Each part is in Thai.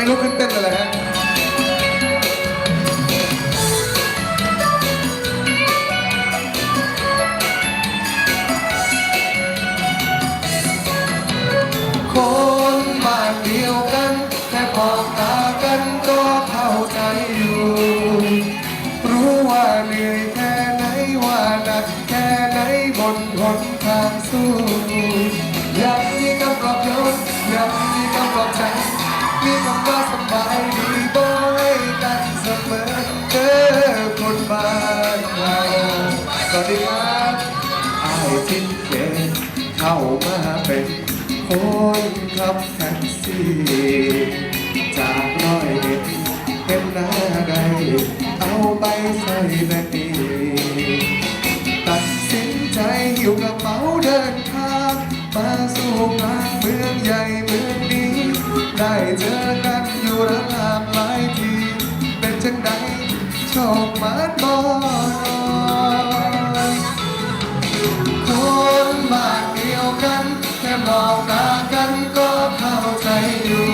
ไม่ลุกขึ้นเต้นเลยฮะคนบ้านเดียวกัน แค่มองตากันก็เข้าใจอยู่ รู้ว่าเหนื่อยแค่ไหนว่าหนักแค่ไหนบนหนทางสู้ำว่าสบายดีบ่ให้กันเสมอเจอคนบ้านเราสวัสดีครับอายทิ้งเกเข้ามาเป็นคนขับแท็กซี่จากร้อยเอ็ดเป็นหน้าใดเอาไปใส่แบบนี้ตัดสินใจหิวกระเป๋าเดินทางมาสู่กลางเมืองใหญ่เมืองนี้ ได้เจอกัน ระหว่างหลายทีเป็นจังใดโชคมาบอยคนบ้านเดียวกัน แค่มองตากันก็เข้าใจอยู่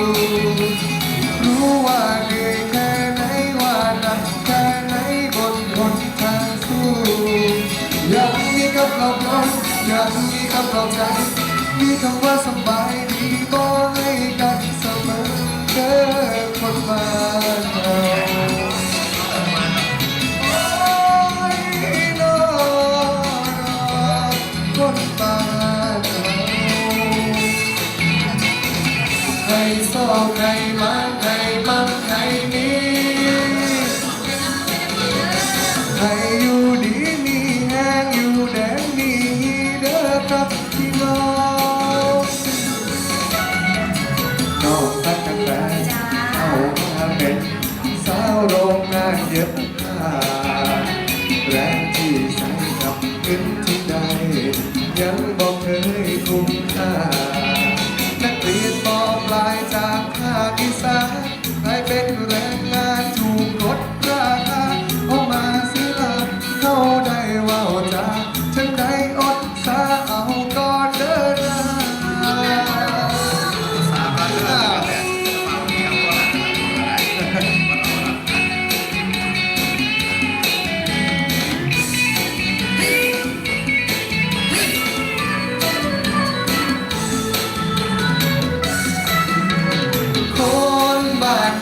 รู้ว่าเหนื่อยแค่ไหนว่าหนักแค่ไหนบนหนทางสู้อยากมีคำปลอบโยนอยากมีคำปลอบใจมีคำว่าสบาย โซ่ใครมันใครมั่งใครนี้ใครอยู่ดีมีแห้งอยู่แดงมีเด้อครับพี่น้องน้องตักกันแฟนเอามาเป็นสาวโรงงานเย็บผ้าแรงที่ใส่กับเงินที่ได้ยังบ ค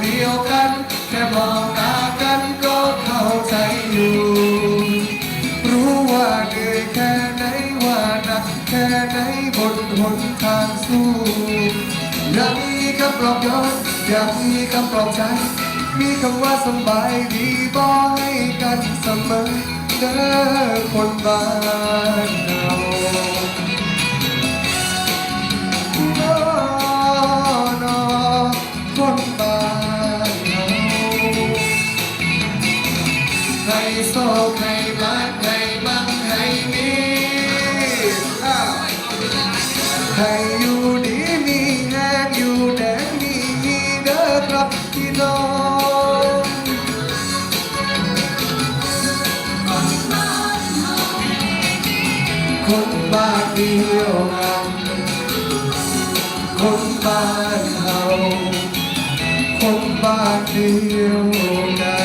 เดียวกัน แค่มองตากันก็เข้าใจอยู่ รู้ว่าเหนื่อยแค่ไหนว่าหนักแค่ไหนบนหนทางสู้ยังมีคำปลอบโยนยังมีคำปลอบใจ มีคำว่าสบายดีบอกให้กันเสมอเด้อคนบ้าน โซใครมาใครมั่งใครมีใครอยู่ดีมีแห้งอยู่แดงมีเด้อครับพี่น้องคนบ้านเดียวกันคนบ้านเฮาคนบ้านเดียว